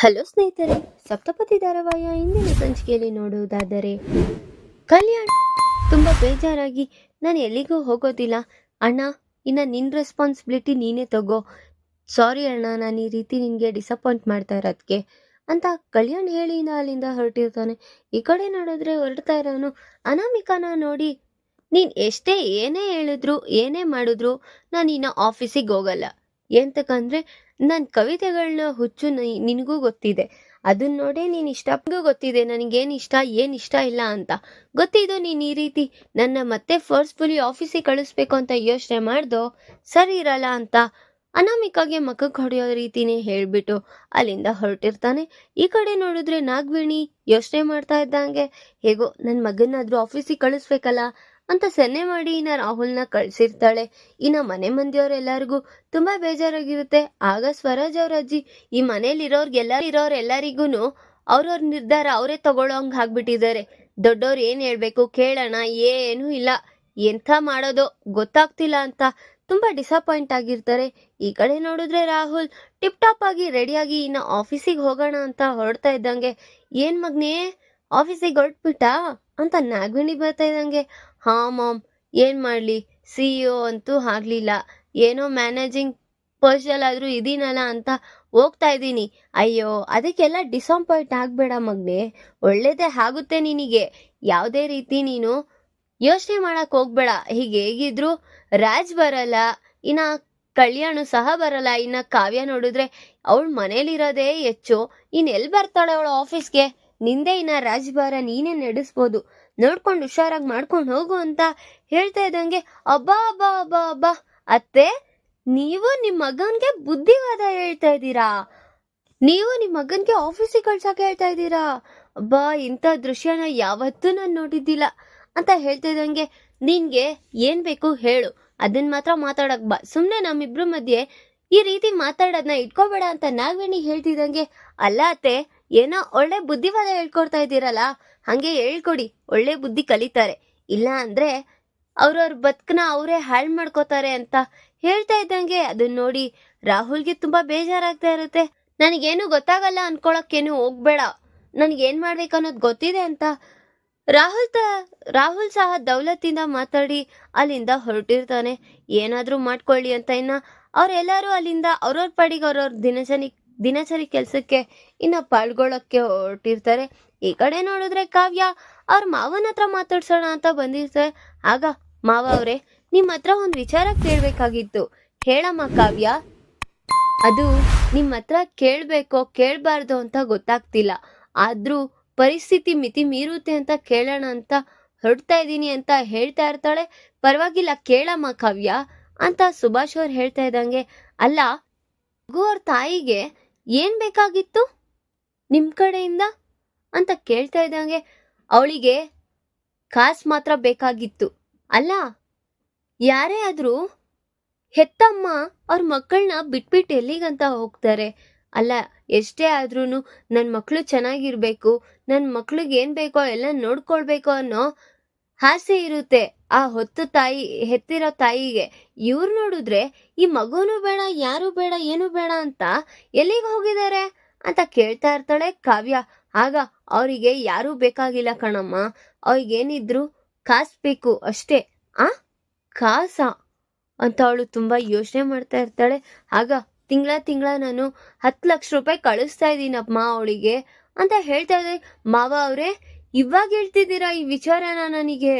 Hello ಸ್ನೇಹಿತರೆ, ಸಪ್ತಪತಿ ಧಾರಾವಾಹಿಯ ಇಂದಿನ ಸಂಚಿಕೆಯಲ್ಲಿ ನೋಡುವುದಾದರೆ, ಕಲ್ಯಾಣ್. ತುಂಬ ಬೇಜಾರಾಗಿ ನಾನು ಎಲ್ಲಿಗೂ ಹೋಗೋದಿಲ್ಲ. ಅಣ್ಣ, ಇನ್ನು ನಿನ್ನ ರೆಸ್ಪಾನ್ಸಿಬಿಲಿಟಿ ನೀನೇ ತಗೋ. ಸಾರಿ ಅಣ್ಣ, ನಾನು ಈ ರೀತಿ ನಿನಗೆ ಡಿಸಪಾಯಿಂಟ್ ಮಾಡ್ತಾ ಇರೋದಕ್ಕೆ ಅಂತ ಕಲ್ಯಾಣ್ ಹೇಳಿ ಇನ್ನ ಅಲ್ಲಿಂದ ಹೊರಟಿರ್ತಾನೆ. ಈ ಕಡೆ ನೋಡಿದ್ರೆ ಹೊರಡ್ತಾ ಇರೋನು ಅನಾಮಿಕಾನ ನೋಡಿ. ನೀನು ಎಷ್ಟೇ ಏನೇ ಹೇಳಿದ್ರು, ಏನೇ ಮಾಡಿದ್ರು, ನಾನು ಇನ್ನು ಆಫೀಸಿಗೆ ಹೋಗಲ್ಲ. ಎಂತಕ್ಕಂದ್ರೆ ನನ್ನ ಕವಿತೆಗಳನ್ನ ಹುಚ್ಚು ನಿನಗೂ ಗೊತ್ತಿದೆ. ಅದನ್ನ ನೋಡೇ ನೀನು ಇಷ್ಟ ಗೊತ್ತಿದೆ, ನನಗೇನು ಇಷ್ಟ, ಏನು ಇಷ್ಟ ಇಲ್ಲ ಅಂತ. ಗೊತ್ತಿದ್ದು ನೀನು ಈ ರೀತಿ ನನ್ನ ಮತ್ತೆ ಫೋರ್ಸ್ಫುಲಿ ಆಫೀಸಿಗೆ ಕಳಿಸ್ಬೇಕು ಅಂತ ಯೋಚನೆ ಮಾಡ್ದೋ? ಸರಿ ಇರಲ್ಲ ಅಂತ ಅನಾಮಿಕಾಗೆ ಮಕ್ಕಕ್ಕೆ ಹೊಡೆಯೋ ರೀತಿನೇ ಹೇಳಿಬಿಟ್ಟು ಅಲ್ಲಿಂದ ಹೊರಟಿರ್ತಾನೆ. ಈ ಕಡೆ ನೋಡಿದ್ರೆ ನಾಗವೇಣಿ ಯೋಚನೆ ಮಾಡ್ತಾ ಇದ್ದಂಗೆ. ಹೇಗೋ ನನ್ನ ಮಗನಾದರೂ ಆಫೀಸಿಗೆ ಕಳಿಸ್ಬೇಕಲ್ಲ ಅಂತ ಸನ್ನೆ ಮಾಡಿ ಇನ್ನ ರಾಹುಲ್ನ ಕಳ್ಸಿರ್ತಾಳೆ. ಇನ್ನ ಮನೆ ಮಂದಿಯವರೆಲ್ಲರಿಗೂ ತುಂಬಾ ಬೇಜಾರಾಗಿರುತ್ತೆ. ಆಗ ಸ್ವರಾಜ್ ಅವ್ರ ಅಜ್ಜಿ, ಈ ಮನೇಲಿರೋರ್ಗೆಲ್ಲ ಇರೋರೆಲ್ಲರಿಗೂ ಅವ್ರವ್ರ ನಿರ್ಧಾರ ಅವರೇ ತಗೊಳ್ಳೋಂಗ್ ಆಗ್ಬಿಟ್ಟಿದ್ದಾರೆ. ದೊಡ್ಡವ್ರು ಏನ್ ಹೇಳ್ಬೇಕು ಕೇಳೋಣ, ಏನೂ ಇಲ್ಲ. ಎಂಥ ಮಾಡೋದು ಗೊತ್ತಾಗ್ತಿಲ್ಲ ಅಂತ ತುಂಬಾ ಡಿಸಪಾಯಿಂಟ್ ಆಗಿರ್ತಾರೆ. ಈ ಕಡೆ ನೋಡಿದ್ರೆ ರಾಹುಲ್ ಟಿಪ್ ಟಾಪ್ ಆಗಿ ರೆಡಿಯಾಗಿ ಇನ್ನ ಆಫೀಸಿಗೆ ಹೋಗೋಣ ಅಂತ ಹೊರಡ್ತಾ ಇದ್ದಂಗೆ. ಏನ್ ಮಗ್ನೇ, ಆಫೀಸಿಗೆ ಹೊರಟ್ಬಿಟ್ಟ ಅಂತ ನಾಗ್ವಿಣಿ ಬರ್ತಾ ಇದ್ದಂಗೆ. ಹಾ ಮಾಮ್, ಏನ್ ಮಾಡ್ಲಿ? ಸಿ ಇ ಅಂತೂ ಆಗ್ಲಿಲ್ಲ. ಏನೋ ಮ್ಯಾನೇಜಿಂಗ್ ಪರ್ಸಲ್ಲಾದರೂ ಇದೀನಲ್ಲ ಅಂತ ಹೋಗ್ತಾ ಇದ್ದೀನಿ. ಅಯ್ಯೋ, ಅದಕ್ಕೆಲ್ಲ ಡಿಸಪಾಯಿಂಟ್ ಆಗಬೇಡ ಮಗ್ನೆ. ಒಳ್ಳೇದೇ ಆಗುತ್ತೆ ನಿನಗೆ. ಯಾವುದೇ ರೀತಿ ನೀನು ಯೋಚನೆ ಮಾಡೋಕ್ಕೆ ಹೋಗ್ಬೇಡ. ಹೀಗೆ ಹೇಗಿದ್ರು ರಾಜ್ ಬರಲ್ಲ. ಇನ್ನ ಕಲ್ಯಾಣು ಸಹ ಬರಲ್ಲ. ಇನ್ನ ಕಾವ್ಯ ನೋಡಿದ್ರೆ ಅವಳು ಮನೇಲಿರೋದೇ ಹೆಚ್ಚು. ಇನ್ನೆಲ್ಲಿ ಬರ್ತಾಳೆ ಅವಳು ಆಫೀಸ್ಗೆ? ನಿಂದೆ ಇನ್ನ ರಾಜ್ಭಾರ ನೀನೇ ನಡೆಸ್ಬೋದು. ನೋಡ್ಕೊಂಡು ಹುಷಾರಾಗಿ ಮಾಡ್ಕೊಂಡು ಹೋಗು ಅಂತ ಹೇಳ್ತಾ ಇದ್ದಂಗೆ, ಅಬ್ಬಾ ಅಬ್ಬಾ ಅಬ್ಬಾ ಅಬ್ಬಾ, ಅತ್ತೆ, ನೀವು ನಿಮ್ಮ ಮಗನ್ಗೆ ಬುದ್ಧಿವಾದ ಹೇಳ್ತಾ ಇದ್ದೀರಾ? ನೀವು ನಿಮ್ಮ ಮಗನ್ಗೆ ಆಫೀಸಿಗೆ ಕಳ್ಸಕ್ಕೆ ಹೇಳ್ತಾ ಇದ್ದೀರಾ? ಅಬ್ಬಾ, ಇಂಥ ದೃಶ್ಯನ ಯಾವತ್ತೂ ನಾನು ನೋಡಿದ್ದಿಲ್ಲ. ಅಂತ ಹೇಳ್ತಾ ಇದ್ದಂಗೆ, ನಿನ್ಗೆ ಏನ್ ಬೇಕು ಹೇಳು ಅದನ್ನ ಮಾತ್ರ ಮಾತಾಡಕ್ ಬಾ. ಸುಮ್ಮನೆ ನಮ್ಮಿಬ್ರು ಮಧ್ಯೆ ಈ ರೀತಿ ಮಾತಾಡೋದನ್ನ ಇಟ್ಕೋಬೇಡ ಅಂತ ನಾಗವೇಣಿ ಹೇಳ್ತಿದ್ದಂಗೆ, ಅಲ್ಲ ಅತ್ತೆ ಏನೋ ಒಳ್ಳೆ ಬುದ್ಧಿವಾದ ಹೇಳ್ಕೊಡ್ತಾ ಇದ್ದೀರಲ್ಲ, ಹಂಗೆ ಹೇಳ್ಕೊಡಿ. ಒಳ್ಳೆ ಬುದ್ಧಿ ಕಲಿತಾರೆ. ಇಲ್ಲ ಅಂದ್ರೆ ಅವ್ರವ್ರ ಬದುಕನ್ನ ಅವರೇ ಹಾಳು ಮಾಡ್ಕೋತಾರೆ ಅಂತ ಹೇಳ್ತಾ ಇದ್ದಂಗೆ. ಅದನ್ನ ನೋಡಿ ರಾಹುಲ್ಗೆ ತುಂಬಾ ಬೇಜಾರಾಗ್ತಾ ಇರುತ್ತೆ. ನನಗೇನು ಗೊತ್ತಾಗಲ್ಲ ಅನ್ಕೊಳಕ್ಕೇನು ಹೋಗ್ಬೇಡ. ನನಗೇನ್ ಮಾಡ್ಬೇಕು ಅನ್ನೋದು ಗೊತ್ತಿದೆ ಅಂತ. ರಾಹುಲ್ ತ, ರಾಹುಲ್ ಸಹ ದೌಲತ್ತಿಂದ ಮಾತಾಡಿ ಅಲ್ಲಿಂದ ಹೊರಟಿರ್ತಾನೆ. ಏನಾದರೂ ಮಾಡ್ಕೊಳ್ಳಿ ಅಂತ ಇನ್ನ ಅವರೆಲ್ಲರೂ ಅಲ್ಲಿಂದ ಅವ್ರವ್ರ ಪಾಡಿಗೆ ಅವ್ರವ್ರ ದಿನಚರಿ ದಿನಚರಿ ಕೆಲಸಕ್ಕೆ ಇನ್ನ ಪಾಲ್ಗೊಳ್ಳಕ್ಕೆ ಹೊರಟಿರ್ತಾರೆ. ಈ ಕಡೆ ನೋಡಿದ್ರೆ ಕಾವ್ಯ ಅವ್ರ ಮಾವನ ಹತ್ರ ಮಾತಾಡ್ಸೋಣ ಅಂತ ಬಂದಿರ್ತಾರೆ. ಆಗ ಮಾವ ಅವರೇ ನಿಮ್ಮ ಹತ್ರ ಒಂದು ವಿಚಾರ ಕೇಳ್ಬೇಕಾಗಿತ್ತು. ಹೇಳಮ್ಮ ಕಾವ್ಯ. ಅದು ನಿಮ್ಮ ಹತ್ರ ಕೇಳ್ಬೇಕೋ ಕೇಳಬಾರ್ದು ಅಂತ ಗೊತ್ತಾಗ್ತಿಲ್ಲ. ಆದರೂ ಪರಿಸ್ಥಿತಿ ಮಿತಿ ಮೀರುತ್ತೆ ಅಂತ ಕೇಳೋಣ ಅಂತ ಹೊರಡ್ತಾ ಇದ್ದೀನಿ ಅಂತ ಹೇಳ್ತಾ ಇರ್ತಾಳೆ. ಪರವಾಗಿಲ್ಲ, ಕೇಳಮ್ಮ ಕಾವ್ಯ. ಅಂತ ಸುಭಾಷ್ ಅವ್ರು ಹೇಳ್ತಾ ಇದ್ದಂಗೆ, ಅಲ್ಲ ಅವ್ರ ತಾಯಿಗೆ ಏನ್ ಬೇಕಾಗಿತ್ತು? ನಿಮ್ ಕಡೆಯಿಂದ? ಅಂತ ಕೇಳ್ತಾ ಇದ್ದಂಗೆ ಅವಳಿಗೆ ಕಾಸು ಮಾತ್ರ ಬೇಕಾಗಿತ್ತು. ಅಲ್ಲ, ಯಾರೇ ಆದ್ರೂ ಹೆತ್ತಮ್ಮ ಅವ್ರ ಮಕ್ಕಳನ್ನ ಬಿಟ್ಬಿಟ್ಟು ಎಲ್ಲಿಗಂತ ಹೋಗ್ತಾರೆ? ಅಲ್ಲ, ಎಷ್ಟೇ ಆದ್ರೂ ನನ್ನ ಮಕ್ಕಳು ಚೆನ್ನಾಗಿರ್ಬೇಕು ನನ್ನ ಮಕ್ಳಿಗೆ ಏನ್ ಬೇಕೋ ಎಲ್ಲ ನೋಡ್ಕೊಳ್ಬೇಕು ಅನ್ನೋ ಆಸೆ ಇರುತ್ತೆ. ಆ ಹೊತ್ತು ತಾಯಿ, ಹೆತ್ತಿರೋ ತಾಯಿಗೆ ಇವ್ರು ನೋಡಿದ್ರೆ, ಈ ಮಗುನು ಬೇಡ, ಯಾರು ಬೇಡ, ಏನು ಬೇಡ ಅಂತ ಎಲ್ಲಿಗೆ ಹೋಗಿದ್ದಾರೆ? ಅಂತ ಕೇಳ್ತಾ ಇರ್ತಾಳೆ ಕಾವ್ಯ. ಆಗ ಅವರಿಗೆ ಯಾರೂ ಬೇಕಾಗಿಲ್ಲ ಕಣಮ್ಮ. ಅವ್ರಿಗೇನಿದ್ರು ಕಾಸು ಬೇಕು ಅಷ್ಟೇ. ಆ? ಕಾಸ? ಅಂತ ಅವಳು ತುಂಬಾ ಯೋಚನೆ ಮಾಡ್ತಾ ಇರ್ತಾಳೆ. ಆಗ ತಿಂಗಳ ತಿಂಗಳ ನಾನು ಹತ್ತು ಲಕ್ಷ ರೂಪಾಯಿ ಕಳಿಸ್ತಾ ಇದ್ದೀನಮ್ಮ ಅವಳಿಗೆ ಅಂತ ಹೇಳ್ತಾ ಇದ್ದೆ ಮಾವ ಅವರೇ ಇವಾಗ ಹೇಳ್ತಿದ್ದೀರಾ ಈ ವಿಚಾರನ ನನಗೆ?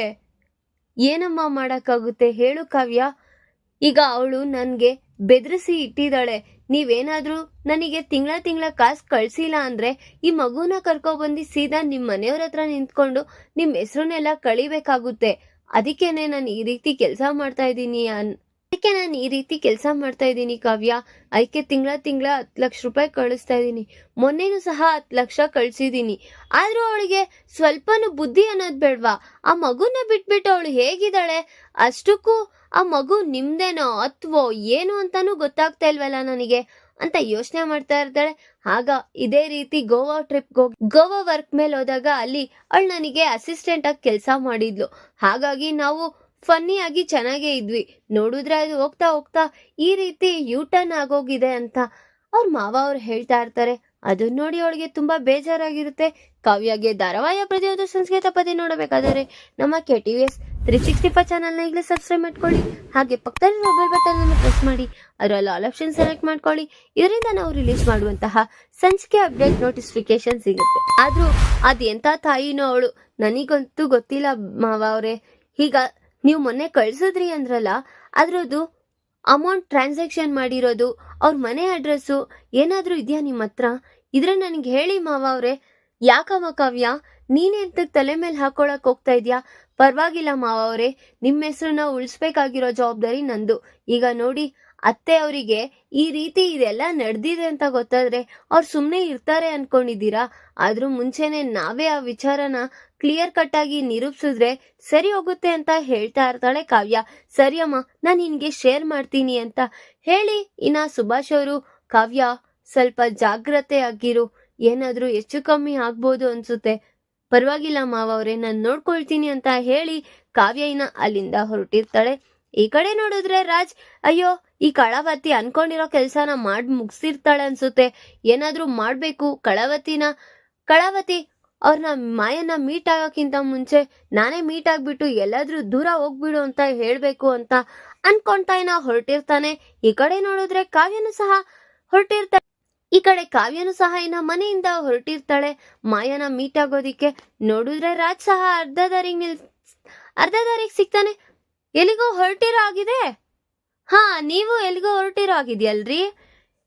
ಏನಮ್ಮ ಮಾಡೋಕ್ಕಾಗುತ್ತೆ? ಹೇಳು ಕಾವ್ಯ. ಈಗ ಅವಳು ನನಗೆ ಬೆದರಿಸಿ ಇಟ್ಟಿದ್ದಾಳೆ. ನೀವೇನಾದರೂ ನನಗೆ ತಿಂಗಳ ತಿಂಗಳ ಕಾಸು ಕಳಿಸಿಲ್ಲ ಅಂದ್ರೆ ಈ ಮಗುನ ಕರ್ಕೊಬಂದು ಸೀದಾ ನಿಮ್ಮ ಮನೆಯವ್ರ ಹತ್ರ ನಿಂತ್ಕೊಂಡು ನಿಮ್ಮ ಹೆಸರನ್ನೆಲ್ಲ ಕಳಿಬೇಕಾಗುತ್ತೆ. ಅದಕ್ಕೇನೆ ನಾನು ಈ ರೀತಿ ಕೆಲಸ ಮಾಡ್ತಾ ಇದ್ದೀನಿ ಅನ್ ಅದಕ್ಕೆ ನಾನು ಈ ರೀತಿ ಕೆಲಸ ಮಾಡ್ತಾ ಇದ್ದೀನಿ ಕಾವ್ಯ. ಅದಕ್ಕೆ ತಿಂಗಳ ತಿಂಗಳ ಹತ್ತು ಲಕ್ಷ ರೂಪಾಯಿ ಕಳಿಸ್ತಾ ಇದ್ದೀನಿ. ಮೊನ್ನೆನೂ ಸಹ ಹತ್ತು ಲಕ್ಷ ಕಳಿಸಿದ್ದೀನಿ. ಆದರೂ ಅವಳಿಗೆ ಸ್ವಲ್ಪನೂ ಬುದ್ಧಿ ಅನ್ನೋದು ಬೇಡ್ವಾ? ಆ ಮಗುನ ಬಿಟ್ಬಿಟ್ಟು ಅವಳು ಹೇಗಿದ್ದಾಳೆ? ಅಷ್ಟಕ್ಕೂ ಆ ಮಗು ನಿಮ್ದೇನೋ ಅಥ್ವೋ ಏನು ಅಂತಾನೂ ಗೊತ್ತಾಗ್ತಾ ಇಲ್ವಲ್ಲ ನನಗೆ? ಅಂತ ಯೋಚನೆ ಮಾಡ್ತಾ ಇರ್ತಾಳೆ. ಆಗ ಇದೇ ರೀತಿ ಗೋವಾ ಟ್ರಿಪ್ ಹೋಗಿ ಗೋವಾ ವರ್ಕ್ ಮೇಲೆ ಹೋದಾಗ ಅಲ್ಲಿ ಅವಳು ನನಗೆ ಅಸಿಸ್ಟೆಂಟ್ ಆಗಿ ಕೆಲಸ ಮಾಡಿದ್ಲು. ಹಾಗಾಗಿ ನಾವು ಫನ್ನಿ ಆಗಿ ಚೆನ್ನಾಗೇ ಇದ್ವಿ. ನೋಡಿದ್ರೆ ಅದು ಹೋಗ್ತಾ ಹೋಗ್ತಾ ಈ ರೀತಿ ಯೂ ಟರ್ನ್ ಆಗೋಗಿದೆ ಅಂತ. ಅವ್ರ ಮಾವ ಅವ್ರು ಹೇಳ್ತಾ ಇರ್ತಾರೆ ಅದನ್ನ ನೋಡಿ ಅವಳಿಗೆ ತುಂಬಾ ಬೇಜಾರಾಗಿರುತ್ತೆ. ಕಾವ್ಯಾಗೆ ಧಾರಾವಾಹಿಯ ಪ್ರತಿಯೊಂದು ಸಂಸ್ಕೃತ ಪದಿ ನೋಡಬೇಕಾದರೆ ನಮ್ಮ K T V S three sixty five ಚಾನಲ್ನ ಈಗಲೇ ಸಬ್ಸ್ಕ್ರೈಬ್ ಮಾಡ್ಕೊಳ್ಳಿ. ಹಾಗೆ ಪಕ್ಕದಲ್ಲಿ ಮೊಬೈಲ್ ಬಟನ್ ಅನ್ನು ಪ್ರೆಸ್ ಮಾಡಿ. ಅದರಲ್ಲಿ ಆಲ್ ಆಪ್ಷನ್ ಸೆಲೆಕ್ಟ್ ಮಾಡ್ಕೊಳ್ಳಿ. ಇದರಿಂದ ನಾವು ರಿಲೀಸ್ ಮಾಡುವಂತಹ ಸಂಚಿಕೆ ಅಪ್ಡೇಟ್ ನೋಟಿಫಿಕೇಶನ್ ಸಿಗುತ್ತೆ. ಆದ್ರೂ ಅದು ಎಂತ ತಾಯಿನೋ ಅವಳು. ನನಗಂತೂ ಗೊತ್ತಿಲ್ಲ ಮಾವ ಅವರೇ. ಈಗ ನೀವು ಮೊನ್ನೆ ಕಳ್ಸಿದ್ರಿ ಅಂದ್ರಲ್ಲ, ಅದ್ರದ್ದು ಅಮೌಂಟ್ ಟ್ರಾನ್ಸಾಕ್ಷನ್ ಮಾಡಿರೋದು, ಅವ್ರ ಮನೆ ಅಡ್ರೆಸ್ಸು ಏನಾದರೂ ಇದೆಯಾ ನಿಮ್ಮ ಹತ್ರ? ಇದ್ರೆ ನನಗೆ ಹೇಳಿ ಮಾವ ಅವರೇ, ಯಾಕಮ್ಮ ಕಾವ್ಯ? ನೀನೆಂತ ತಲೆ ಮೇಲೆ ಹಾಕೊಳಕ್ ಹೋಗ್ತಾ ಇದ್ಯಾ? ಪರವಾಗಿಲ್ಲ ಮಾವ ಅವರೇ ನಿಮ್ಮ ಹೆಸರನ್ನ ಉಳಿಸ್ಬೇಕಾಗಿರೋ ಜವಾಬ್ದಾರಿ ನಂದು. ಈಗ ನೋಡಿ ಅತ್ತೆ ಅವರಿಗೆ, ಈ ರೀತಿ ಇದೆಲ್ಲ ನಡೆದಿದೆ ಅಂತ ಗೊತ್ತಾದ್ರೆ ಅವ್ರು ಸುಮ್ಮನೆ ಇರ್ತಾರೆ ಅನ್ಕೊಂಡಿದ್ದೀರಾ? ಆದ್ರೂ ಮುಂಚೆನೆ ನಾವೇ ಆ ವಿಚಾರನ ಕ್ಲಿಯರ್ ಕಟ್ ಆಗಿ ನಿರೂಪಿಸಿದ್ರೆ ಸರಿ ಹೋಗುತ್ತೆ ಅಂತ ಹೇಳ್ತಾ ಇರ್ತಾಳೆ ಕಾವ್ಯ. ಸರಿ ಅಮ್ಮ, ನಾನು ನಿನ್ಗೆ ಶೇರ್ ಮಾಡ್ತೀನಿ ಅಂತ ಹೇಳಿ ಇನ್ನ ಸುಭಾಷ್ ಅವರು, ಕಾವ್ಯ, ಸ್ವಲ್ಪ ಜಾಗ್ರತೆ ಆಗಿರು. ಏನಾದ್ರೂ ಹೆಚ್ಚು ಕಮ್ಮಿ ಆಗ್ಬೋದು ಅನ್ಸುತ್ತೆ. ಪರವಾಗಿಲ್ಲ ಮಾವ ಅವ್ರೆ, ನಾನು ನೋಡ್ಕೊಳ್ತೀನಿ ಅಂತ ಹೇಳಿ ಕಾವ್ಯ ಇನ್ನ ಅಲ್ಲಿಂದ ಹೊರಟಿರ್ತಾಳೆ. ಈ ಕಡೆ ನೋಡಿದ್ರೆ ರಾಜ್, ಅಯ್ಯೋ ಈ ಕಳವತಿ ಅನ್ಕೊಂಡಿರೋ ಕೆಲಸನ ಮಾಡ್ ಮುಗಿಸಿರ್ತಾಳೆ ಅನ್ಸುತ್ತೆ. ಏನಾದ್ರೂ ಮಾಡ್ಬೇಕು, ಕಳವತಿನ, ಕಳವತಿ ಅವ್ರನ್ನ ಮಾಯನ್ನ ಮೀಟ್ ಆಗೋಕ್ಕಿಂತ ಮುಂಚೆ ನಾನೇ ಮೀಟ್ ಆಗ್ಬಿಟ್ಟು ಎಲ್ಲಾದ್ರೂ ದೂರ ಹೋಗ್ಬಿಡು ಅಂತ ಹೇಳ್ಬೇಕು ಅಂತ ಅನ್ಕೊಂತಾ ಇನ್ನ ಹೊರಟಿರ್ತಾನೆ. ಈ ಕಡೆ ನೋಡಿದ್ರೆ ಕಾವ್ಯನು ಸಹ ಹೊರಟಿರ್ತಾಳೆ. ಈ ಕಡೆ ಕಾವ್ಯನು ಸಹ ಇನ್ನ ಮನೆಯಿಂದ ಹೊರಟಿರ್ತಾಳೆ. ಮಾಯನ ಮೀಟ್ ಆಗೋದಿಕ್ಕೆ ನೋಡಿದ್ರೆ ರಾಜ್ ಸಹ ಅರ್ಧ ದಾರಿಗೆ ನಿಲ್, ಅರ್ಧ ದಾರಿಗೆ ಸಿಗ್ತಾನೆ. ಎಲ್ಲಿಗೋ ಹೊರಟಿರೋ ಆಗಿದೆ. ಹಾ, ನೀವು ಎಲ್ಲಿಗೋ ಹೊರಟಿರೋ ಆಗಿದ್ಯಲ್ರಿ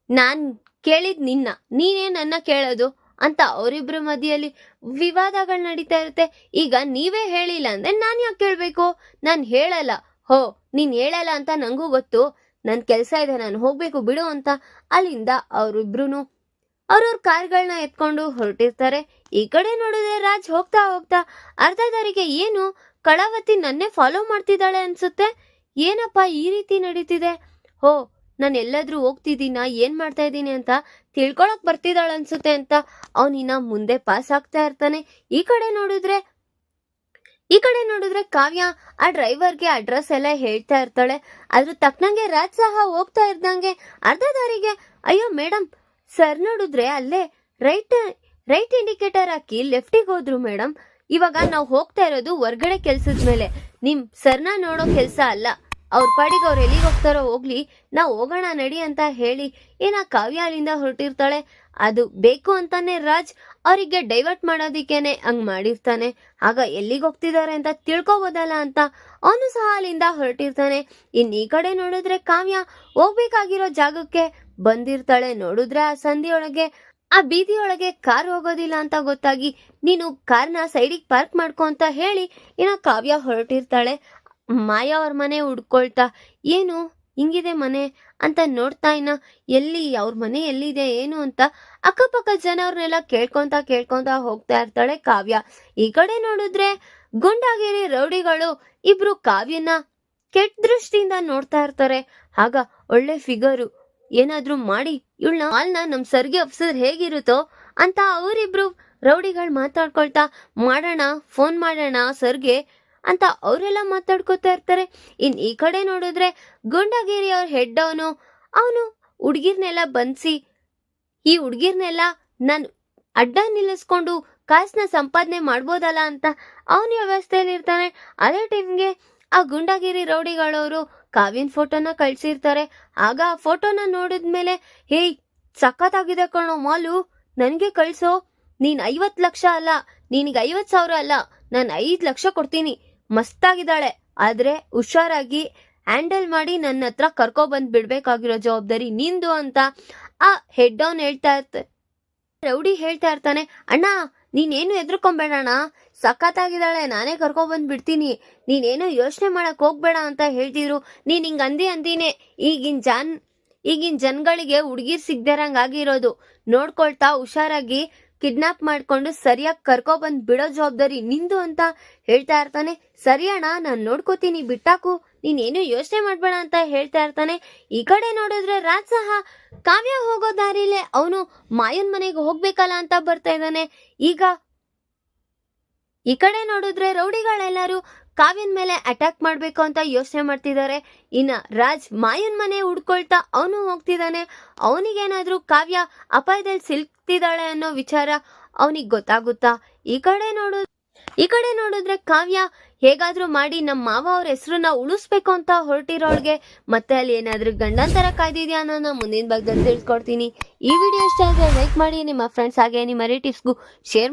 ನಾನ್ ಕೇಳಿದ್ ನಿನ್ನ. ನೀನೇ ನನ್ನ ಕೇಳೋದು? ಅಂತ ಅವರಿಬ್ರ ಮಧ್ಯೆಯಲ್ಲಿ ವಿವಾದಗಳು ನಡೀತಾ ಇರುತ್ತೆ. ಈಗ ನೀವೇ ಹೇಳಿಲ್ಲ ಅಂದ್ರೆ ನಾನು ಯಾಕೆ ಕೇಳಬೇಕು? ನಾನು ಹೇಳಲ್ಲ. ಹೋ, ನೀನ್ ಹೇಳಲ್ಲ ಅಂತ ನಂಗೂ ಗೊತ್ತು. ನನ್ನ ಕೆಲಸ ಇದೆ, ನಾನು ಹೋಗ್ಬೇಕು, ಬಿಡು ಅಂತ. ಅಲ್ಲಿಂದ ಅವ್ರಿಬ್ರು ಅವ್ರವ್ರ ಕಾರ್ಗಳನ್ನ ಎತ್ಕೊಂಡು ಹೊರಟಿರ್ತಾರೆ. ಈ ಕಡೆ ನೋಡಿದ್ರೆ ರಾಜ್ ಹೋಗ್ತಾ ಹೋಗ್ತಾ ಅರ್ಧ ದಾರಿಗೆ ಏನು ಕಳಾವತಿ ನನ್ನೇ ಫಾಲೋ ಮಾಡ್ತಿದ್ದಾಳೆ ಅನ್ಸುತ್ತೆ? ಏನಪ್ಪ ಈ ರೀತಿ ನಡೀತಿದೆ? ಹೋ ನಾನು ಎಲ್ಲಾದ್ರೂ ಹೋಗ್ತಿದ್ದೀನ? ಏನ್ ಮಾಡ್ತಾ ಇದ್ದೀನಿ ಅಂತ ತಿಳ್ಕೊಳಕ್ ಬರ್ತಿದ್ದಾಳ ಅನ್ಸುತ್ತೆ ಅಂತ ಅವನಿನ್ನ ಮುಂದೆ ಪಾಸ್ ಆಗ್ತಾ ಇರ್ತಾನೆ. ಈ ಕಡೆ ನೋಡಿದ್ರೆ, ಈ ಕಡೆ ನೋಡಿದ್ರೆ ಕಾವ್ಯ ಆ ಡ್ರೈವರ್ಗೆ ಅಡ್ರೆಸ್ ಎಲ್ಲ ಹೇಳ್ತಾ ಇರ್ತಾಳೆ. ಅದ್ರ ತಕ್ಕನಂಗೆ ರಾಜ್ ಸಹ ಹೋಗ್ತಾ ಇದ್ದಂಗೆ ಅರ್ಧ ದಾರಿಗೆ, ಅಯ್ಯೋ ಮೇಡಮ್ ಸರ್ ನೋಡಿದ್ರೆ ಅಲ್ಲೇ ರೈಟ್ ರೈಟ್ ಇಂಡಿಕೇಟರ್ ಹಾಕಿ ಲೆಫ್ಟಿಗೆ ಹೋದ್ರು ಮೇಡಮ್ ಇವಾಗ ನಾವು ಹೋಗ್ತಾ ಇರೋದು ಹೊರ್ಗಡೆ ಕೆಲ್ಸದ ಮೇಲೆ. ನಿಮ್ ಸರ್ನ ನೋಡೋ ಕೆಲ್ಸ ಅಲ್ಲ. ಅವ್ರ ಪಾಡಿಗೆ ಅವ್ರು ಎಲ್ಲಿಗೆ ಹೋಗ್ತಾರೋ ಹೋಗ್ಲಿ, ನಾವು ಹೋಗೋಣ ನಡಿ ಅಂತ ಹೇಳಿ ಏನ ಕಾವ್ಯ ಅಲ್ಲಿಂದ ಹೊರಟಿರ್ತಾಳೆ. ಅದು ಬೇಕು ಅಂತಾನೆ ರಾಜ್ ಅವರಿಗೆ ಡೈವರ್ಟ್ ಮಾಡೋದಿಕ್ಕೇನೆ ಹಂಗ್ ಮಾಡಿರ್ತಾನೆ. ಆಗ ಎಲ್ಲಿಗೆ ಹೋಗ್ತಿದ್ದಾರೆ ಅಂತ ತಿಳ್ಕೊಬೋದಲ್ಲ ಅಂತ ಅವನು ಸಹ ಅಲ್ಲಿಂದ ಹೊರಟಿರ್ತಾನೆ. ಇನ್ ಈ ಕಡೆ ನೋಡಿದ್ರೆ ಕಾವ್ಯ ಹೋಗ್ಬೇಕಾಗಿರೋ ಜಾಗಕ್ಕೆ ಬಂದಿರ್ತಾಳೆ. ನೋಡಿದ್ರೆ ಆ ಸಂಧಿಯೊಳಗೆ ಆ ಬೀದಿಯೊಳಗೆ ಕಾರ್ ಹೋಗೋದಿಲ್ಲ ಅಂತ ಗೊತ್ತಾಗಿ ನೀನು ಕಾರ್ನ ಸೈಡಿಗೆ ಪಾರ್ಕ್ ಮಾಡ್ಕೊ ಅಂತ ಹೇಳಿ ಇನ್ನ ಕಾವ್ಯ ಹೊರಟಿರ್ತಾಳೆ. ಮಾಯಾ ಅವ್ರ ಮನೆ ಹುಡ್ಕೊಳ್ತಾ ಏನು? ಹಿಂಗಿದೆ ಮನೆ? ಅಂತ ನೋಡ್ತಾ ಇನ್ನ, ಎಲ್ಲಿ? ಅವ್ರ ಮನೆ ಎಲ್ಲಿದೆ? ಏನು? ಅಂತ ಅಕ್ಕಪಕ್ಕ ಜನವ್ರನ್ನೆಲ್ಲ ಕೇಳ್ಕೊಂತ ಕೇಳ್ಕೊಂತ ಹೋಗ್ತಾ ಇರ್ತಾಳೆ ಕಾವ್ಯ. ಈ ಕಡೆ ನೋಡಿದ್ರೆ ಗುಂಡಾಗಿರಿ ರೌಡಿಗಳು ಇಬ್ರು ಕಾವ್ಯನ ಕೆಟ್ಟ ದೃಷ್ಟಿಯಿಂದ ನೋಡ್ತಾ ಇರ್ತಾರೆ. ಆಗ ಒಳ್ಳೆ ಫಿಗರು ಏನಾದ್ರೂ ಮಾಡಿ ಇವಳನ್ನ ಹಾಲ್ನ ನಮ್ ಸರ್ಗೆ ಅಫ್ಸರ್ ಹೇಗಿರುತ್ತೋ ಅಂತ ಅವರಿಬ್ರು ರೌಡಿಗಳು ಮಾತಾಡ್ಕೊಳ್ತಾ, ಮಾಡೋಣ, ಫೋನ್ ಮಾಡೋಣ ಸರ್ಗೆ ಅಂತ ಅವರೆಲ್ಲ ಮಾತಾಡ್ಕೊತಾ ಇರ್ತಾರೆ. ಇನ್ ಈ ಕಡೆ ನೋಡಿದ್ರೆ ಗುಂಡಗಿರಿ ಅವ್ರ ಹೆಡ್ ಅವನು ಅವನು ಹುಡ್ಗಿರ್ನೆಲ್ಲ ಬಂಧಿಸಿ ಈ ಹುಡ್ಗಿರ್ನೆಲ್ಲ ನಾನು ಅಡ್ಡ ನಿಲ್ಲಿಸ್ಕೊಂಡು ಕಾಸನ್ನ ಸಂಪಾದನೆ ಮಾಡ್ಬೋದಲ್ಲ ಅಂತ ಅವನ ವ್ಯವಸ್ಥೆಯಲ್ಲಿ ಇರ್ತಾನೆ ಅದೇ ಟೈಮ್ಗೆ ಆ ಗುಂಡಗಿರಿ ರೌಡಿಗಳವರು ಕಾವ್ಯನ್ ಫೋಟೋನ ಕಳ್ಸಿರ್ತಾರೆ. ಆಗ ಆ ಫೋಟೋನ ನೋಡಿದ್ಮೇಲೆ, ಹೇಯ್, ಸಖತ್ತಾಗಿದೆ ಕಣೋ ಮಾಲು, ನನಗೆ ಕಳ್ಸೋ. ನೀನ್ ಐವತ್ ಲಕ್ಷ ಅಲ್ಲ, ನಿನಗೆ ಐವತ್ ಸಾವಿರ ಅಲ್ಲ, ನಾನು ಐದ್ ಲಕ್ಷ ಕೊಡ್ತೀನಿ. ಮಸ್ತಾಗಿದ್ದಾಳೆ. ಆದ್ರೆ ಹುಷಾರಾಗಿ ಹ್ಯಾಂಡಲ್ ಮಾಡಿ ನನ್ನ ಹತ್ರ ಕರ್ಕೊ ಬಂದ್ ಬಿಡ್ಬೇಕಾಗಿರೋ ಜವಾಬ್ದಾರಿ ನಿಂದು ಅಂತ ಆ ಹೆಡ್ ಡೌನ್ ಹೇಳ್ತಾ ಇರ್ತ, ರೌಡಿ ಹೇಳ್ತಾ ಇರ್ತಾನೆ, ಅಣ್ಣ ನೀನೇನು ಎದ್ರುಕೊಂಬೇಡಣ್ಣ? ಸಖತ್ತಾಗಿದ್ದಾಳೆ, ನಾನೇ ಕರ್ಕೊಬಂದು ಬಿಡ್ತೀನಿ. ನೀನೇನು ಯೋಚನೆ ಮಾಡಕ್ ಹೋಗ್ಬೇಡ ಅಂತ ಹೇಳ್ತಿದ್ರು. ನೀನ್ ಹಿಂಗ್ ಅಂದಿ ಅಂದಿನೇ. ಈಗಿನ ಜನ್, ಈಗಿನ ಜನಗಳಿಗೆ ಹುಡ್ಗಿರ್ ಸಿಗ್ದಿರಂಗ್ ಆಗಿರೋದು ನೋಡ್ಕೊಳ್ತಾ ಹುಷಾರಾಗಿ ಕಿಡ್ನಾಪ್ ಮಾಡ್ಕೊಂಡು ಸರಿಯಾಗಿ ಕರ್ಕೊಬಂದು ಬಿಡೋ ಜವಾಬ್ದಾರಿ ನಿಂದು ಅಂತ ಹೇಳ್ತಾ ಇರ್ತಾನೆ. ಸರಿ ಅಣ್ಣ ನಾನು ನೋಡ್ಕೋತೀನಿ. ಬಿಟ್ಟಾಕು. ನೀನೇನು ಯೋಚನೆ ಮಾಡಬೇಡ ಅಂತ ಹೇಳ್ತಾ ಇರ್ತಾನೆ. ಈ ಕಡೆ ನೋಡಿದ್ರೆ ರಾಜ್ ಸಹ ಕಾವ್ಯ ಹೋಗೋ ದಾರಿಲೇ ಅವನು ಮಾಯನ್ ಮನೆಗೆ ಹೋಗ್ಬೇಕಲ್ಲ ಅಂತ ಬರ್ತಾ ಇದ್ದಾನೆ. ಈಗ ಈ ಕಡೆ ನೋಡಿದ್ರೆ ರೌಡಿಗಳೆಲ್ಲರೂ ಕಾವ್ಯನ್ ಮೇಲೆ ಅಟ್ಯಾಕ್ ಮಾಡ್ಬೇಕು ಅಂತ ಯೋಚನೆ ಮಾಡ್ತಿದ್ದಾರೆ. ಇನ್ನ ರಾಜ್ ಮಾಯನ್ ಮನೆ ಹುಡ್ಕೊಳ್ತಾ ಅವನು ಹೋಗ್ತಿದ್ದಾನೆ. ಅವನಿಗೇನಾದ್ರೂ ಕಾವ್ಯ ಅಪಾಯದಲ್ಲಿ ಸಿಲ್ಕ್ತಿದ್ದಾಳೆ ಅನ್ನೋ ವಿಚಾರ ಅವನಿಗೆ ಗೊತ್ತಾಗುತ್ತಾ? ಈ ಕಡೆ ನೋಡು ಈ ಕಡೆ ನೋಡಿದ್ರೆ ಕಾವ್ಯ ಹೇಗಾದ್ರೂ ಮಾಡಿ ನಮ್ಮ ಮಾವ ಅವ್ರ ಹೆಸರನ್ನ ಉಳಿಸ್ಬೇಕು ಅಂತ ಹೊರಟಿರೋಳ್ಗೆ. ಮತ್ತೆ ಅಲ್ಲಿ ಏನಾದ್ರೂ ಗಂಡಾಂತರ ಕಾಯ್ದಿದ್ಯಾ ಅನ್ನೋನ ಮುಂದಿನ ಭಾಗದಲ್ಲಿ ತಿಳ್ಕೊಡ್ತೀನಿ. ಈ ವಿಡಿಯೋ ಇಷ್ಟ ಆದರೆ ಲೈಕ್ ಮಾಡಿ, ನಿಮ್ಮ ಫ್ರೆಂಡ್ಸ್ ಹಾಗೆ, ನಿಮ್ಮ ರಿಲೇಟಿವ್ಸ್ಗೂ ಶೇರ್